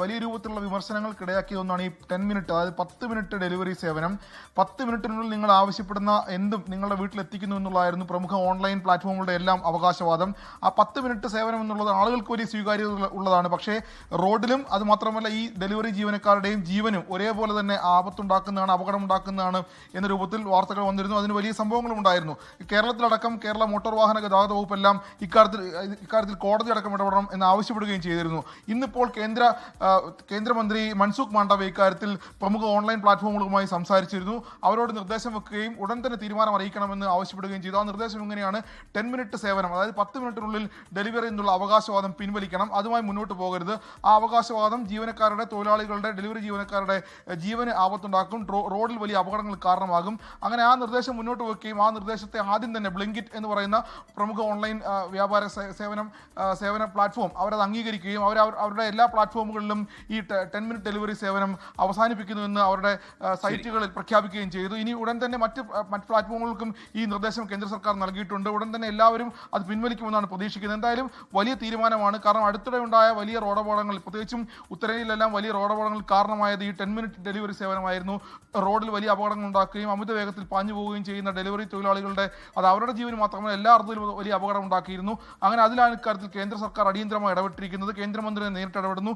വലിയ രൂപത്തിലുള്ള വിമർശനങ്ങൾക്കിടയാക്കിയ ഒന്നാണ് ഈ ടെൻ മിനിറ്റ് അതായത് പത്ത് മിനിറ്റ് ഡെലിവറി സേവനം. പത്ത് മിനിറ്റിനുള്ളിൽ നിങ്ങൾ ആവശ്യപ്പെടുന്ന എന്തും നിങ്ങളുടെ വീട്ടിലെത്തിക്കുന്നു എന്നുള്ളതായിരുന്നു പ്രമുഖ ഓൺലൈൻ പ്ലാറ്റ്ഫോമുകളുടെ എല്ലാം അവകാശവാദം. ആ പത്ത് മിനിറ്റ് സേവനം എന്നുള്ളത് ആളുകൾക്ക് വലിയ സ്വീകാര്യത ഉള്ളതാണ്. പക്ഷേ റോഡിലും അത് മാത്രമല്ല ഈ ഡെലിവറി ജീവനക്കാരുടെയും ജീവനും ഒരേപോലെ തന്നെ ആപത്തുണ്ടാക്കുന്നതാണ് അപകടമുണ്ടാക്കുന്നതാണ് എന്ന രൂപത്തിൽ വാർത്തകൾ വന്നിരുന്നു. അതിന് വലിയ സംഭവങ്ങളും ഉണ്ടായിരുന്നു. കേരളത്തിലടക്കം കേരള മോട്ടോർ വാഹന ഗതാഗത വകുപ്പെല്ലാം ഇക്കാര്യത്തിൽ ഇക്കാര്യത്തിൽ കോടതി അടക്കം ഇടപെടണം എന്ന് ആവശ്യപ്പെടുകയും ചെയ്തിരുന്നു. ഇന്നിപ്പോൾ കേന്ദ്ര കേന്ദ്രമന്ത്രി മൻസുഖ് മാണ്ഡവ്യ ഇക്കാര്യത്തിൽ പ്രമുഖ ഓൺലൈൻ പ്ലാറ്റ്ഫോമുകളുമായി സംസാരിച്ചിരുന്നു. അവരോട് നിർദ്ദേശം വെക്കുകയും ഉടൻ തന്നെ തീരുമാനം അറിയിക്കണമെന്ന് ആവശ്യപ്പെടുകയും ചെയ്തു. ആ നിർദ്ദേശം ഇങ്ങനെയാണ് ടെൻ മിനിറ്റ് സേവനം അതായത് പത്ത് മിനിറ്റിനുള്ളിൽ ഡെലിവറി എന്നുള്ള അവകാശവാദം പിൻവലിക്കണം. അതുമായി മുന്നോട്ട് പോകരുത്. ആ അവകാശവാദം ജീവനക്കാരുടെ തൊഴിലാളികളുടെ ഡെലിവറി ജീവനക്കാരുടെ ജീവന് ആപത്തുണ്ടാക്കും. റോഡിൽ വലിയ അപകടങ്ങൾ കാരണമാകും. അങ്ങനെ ആ നിർദ്ദേശം മുന്നോട്ട് വെക്കുകയും ആ നിർദ്ദേശത്തെ ആദ്യം തന്നെ ബ്ലിങ്കിറ്റ് എന്ന് പറയുന്ന പ്രമുഖ ഓൺലൈൻ വ്യാപാര സേവനം സേവന പ്ലാറ്റ്ഫോം അവരത് അംഗീകരിക്കുകയും അവർ- അവരുടെ എല്ലാ പ്ലാറ്റ്ഫോമുകളിലും ഈ ടെൻ മിനിറ്റ് ഡെലിവറി സേവനം അവസാനിപ്പിക്കുന്നുവെന്ന് അവരുടെ സൈറ്റുകളിൽ പ്രഖ്യാപിക്കുകയും ചെയ്തു. ഇനി ഉടൻ തന്നെ മറ്റ് മറ്റ് പ്ലാറ്റ്ഫോമുകൾക്കും ഈ നിർദ്ദേശം കേന്ദ്ര സർക്കാർ നൽകിയിട്ടുണ്ട്. ഉടൻ തന്നെ എല്ലാവരും അത് പിൻവലിക്കുമെന്നാണ് പ്രതീക്ഷിക്കുന്നത്. എന്തായാലും വലിയ തീരുമാനമാണ്. കാരണം അടുത്തിടെ ഉണ്ടായ വലിയ റോഡപകടങ്ങൾ പ്രത്യേകിച്ചും ഉത്തരേന്ത്യയിലെല്ലാം വലിയ റോഡപകടങ്ങൾ കാരണമായത് ഈ ടെൻ മിനിറ്റ് ഡെലിവറി സേവനമായിരുന്നു. റോഡിൽ വലിയ അപകടങ്ങൾ ഉണ്ടാക്കുകയും അമിത വേഗത്തിൽ പാഞ്ഞു പോവുകയും ചെയ്യുന്ന ഡെലിവറി തൊഴിലാളികളുടെ അത് അവരുടെ ജീവന് മാത്രമല്ല എല്ലാ അർത്ഥത്തിലും വലിയ അപകടം ഉണ്ടാക്കിയിരുന്നു. അങ്ങനെ അതിലാണ് ഇക്കാര്യത്തിൽ കേന്ദ്ര സർക്കാർ അടിയന്തരമായി ഇടപെട്ടിരിക്കുന്നത്. കേന്ദ്രമന്ത്രി നേരിട്ട് ഇടപെടുന്നു.